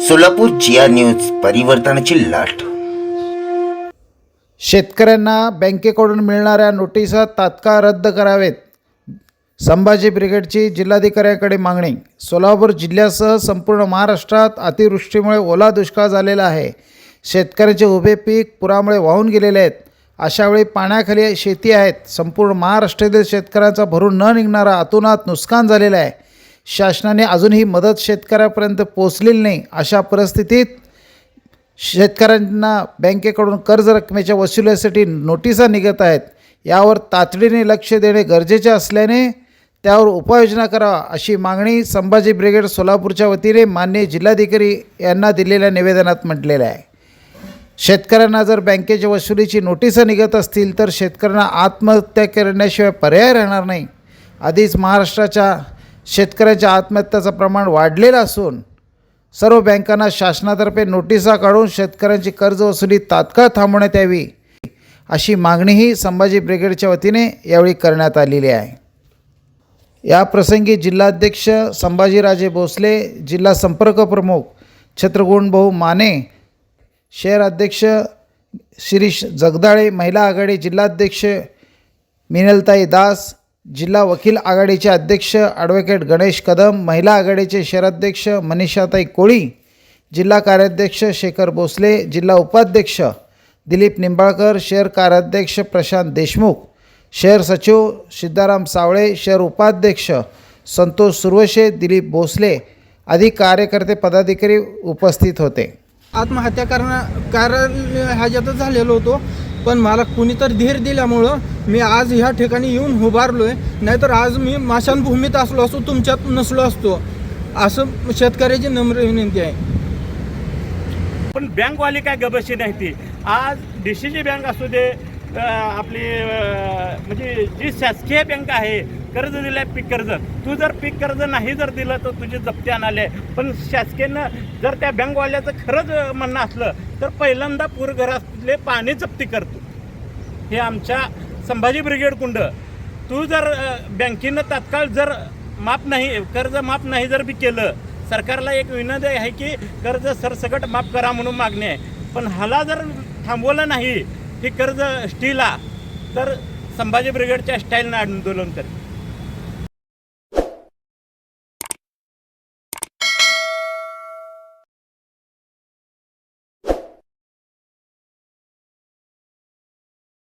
सोलापूर जिया news परिवर्तनाची लाट. शेतकऱ्यांना बँकेकडून मिळणाऱ्या नोटिसा तात्काळ रद्द करावेत. संभाजी ब्रिगेडची जिल्हाधिकाऱ्यांकडे मागणी. सोलापूर जिल्ह्यासह संपूर्ण महाराष्ट्रात अतिवृष्टीमुळे ओला दुष्काळ झालेला आहे. शेतकऱ्याचे उभे पीक पुरामुळे वाहून गेलेले आहेत. अशावेळी पाण्याखाली शेती आहेत. संपूर्ण महाराष्ट्रातील शेतकऱ्यांचा भरून न निघणारा अतोनात नुकसान झालेलं आहे. शासनाने अजूनही मदत शेतकऱ्यापर्यंत पोचलेली नाही अशा परिस्थितीत शेतकऱ्यांना बँकेकडून कर्ज रकमेच्या वसुलीसाठी नोटिसा निघत आहेत. यावर तातडीने लक्ष देणे गरजेचे असल्याने त्यावर उपाययोजना करावा अशी मागणी संभाजी ब्रिगेड सोलापूरच्या वतीने मान्य जिल्हाधिकारी यांना दिलेल्या निवेदनात म्हटलेलं आहे. शेतकऱ्यांना जर बँकेच्या वसुलीची नोटिसा निघत असतील तर शेतकऱ्यांना आत्महत्या करण्याशिवाय पर्याय राहणार नाही. आधीच महाराष्ट्राच्या शेतकऱ्याच्या आत्महत्याचं प्रमाण वाढलेलं असून सर्व बँकांना शासनातर्फे नोटिसा काढून शेतकऱ्यांची कर्ज वसुली तात्काळ थांबवण्यात यावी अशी मागणीही संभाजी ब्रिगेडच्या वतीने यावेळी करण्यात आलेली आहे. या प्रसंगी जिल्हाध्यक्ष संभाजीराजे भोसले जिल्हा संपर्क प्रमुख छत्रगुण भाऊ माने शहर अध्यक्ष शिरीष जगदाळे महिला आघाडी जिल्हाध्यक्ष मिनलताई दास जिल्हा वकील आघाडीचे अध्यक्ष ॲडव्होकेट गणेश कदम महिला आघाडीचे शहराध्यक्ष मनीषाताई कोळी जिल्हा कार्याध्यक्ष शेखर भोसले जिल्हा उपाध्यक्ष दिलीप निंबाळकर शहर कार्याध्यक्ष प्रशांत देशमुख शहर सचिव सिद्धाराम सावळे शहर उपाध्यक्ष संतोष सुरवशे दिलीप भोसले आदी कार्यकर्ते पदाधिकारी उपस्थित होते. आत्महत्या करणं कारण ह्याच्यातच झालेलो होतो. पण मला कुणीतरी धीर दिल्यामुळं मी आज ह्या ठिकाणी येऊन उभारलोय. नाहीतर आज मी माशानभूमीत असलो असतो तुमच्यात नसलो असतो. असं शेतकऱ्याची नम्र विनंती आहे. पण बँकवाली काय गबशी नाही ती. आज डी सी जी बँक असू दे आपली म्हणजे जी शासकीय बँक आहे कर्ज दिलं आहे पीक कर्ज. तू जर पीक कर्ज नाही जर दिलं तर तुझी जप्ती आणाले. पण शासकीयनं जर त्या बँकवाल्याचं खरंच म्हणणं असलं तर पहिल्यांदा पूरघरातले पाणी जप्ती करतो हे आमच्या संभाजी ब्रिगेड कुंड. तू जर बँकेनं तात्काळ जर माफ नाही कर्ज माफ नाही जर बी केलं सरकारला एक विनंती आहे की कर्ज सरसकट माफ करा म्हणून मागणी आहे. पण ह्याला जर थांबवलं नाही ही कर्ज स्टीला तर संभाजी ब्रिगेडच्या स्टाईलनं आंदोलन करेल